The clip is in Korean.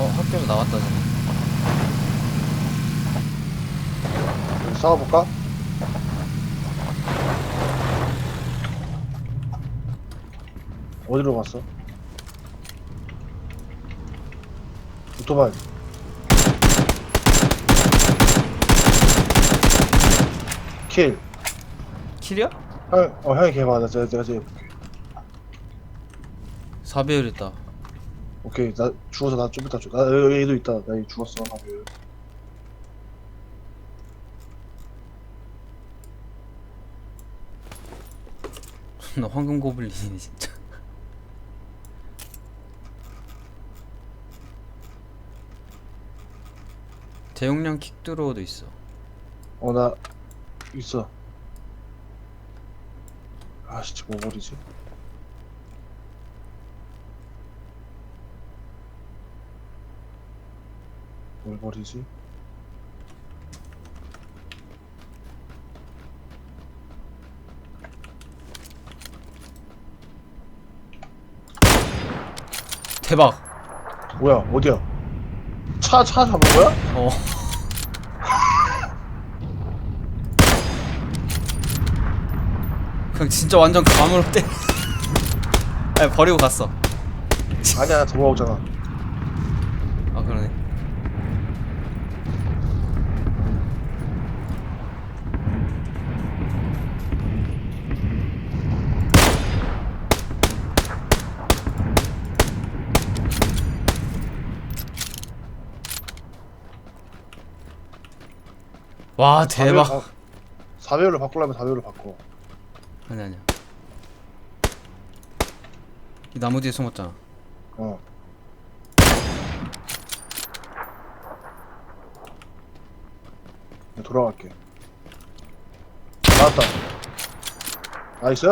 어 학교에서 나왔다 쟤네 여기 싸워볼까? 어디로 갔어? 오토바이 킬 킬이야? 형, 어, 형이 걔 맞아 제가 제가 제가 4배율 있다 오케이 나 죽어서 나 좀 이따 죽. 나 여기 얘도 있다 나 여기 죽었어 나 여기. 나 황금 고블린이네 진짜 대용량 킥드로우도 있어 어 나 있어 아씨 뭐 버리지 뭘 버리지? 대박. 뭐야 어디야? 차 차 잡은 거야? 어. 그냥 진짜 완전 감으로 때 아니 버리고 갔어. 아니야 돌아오잖아 아 와 대박. 4배율로 바꾸려면 4배율로 바꿔. 아니 아니야. 이 나무 뒤에 숨었잖아. 어. 네, 돌아갈게. 나왔다. 나이스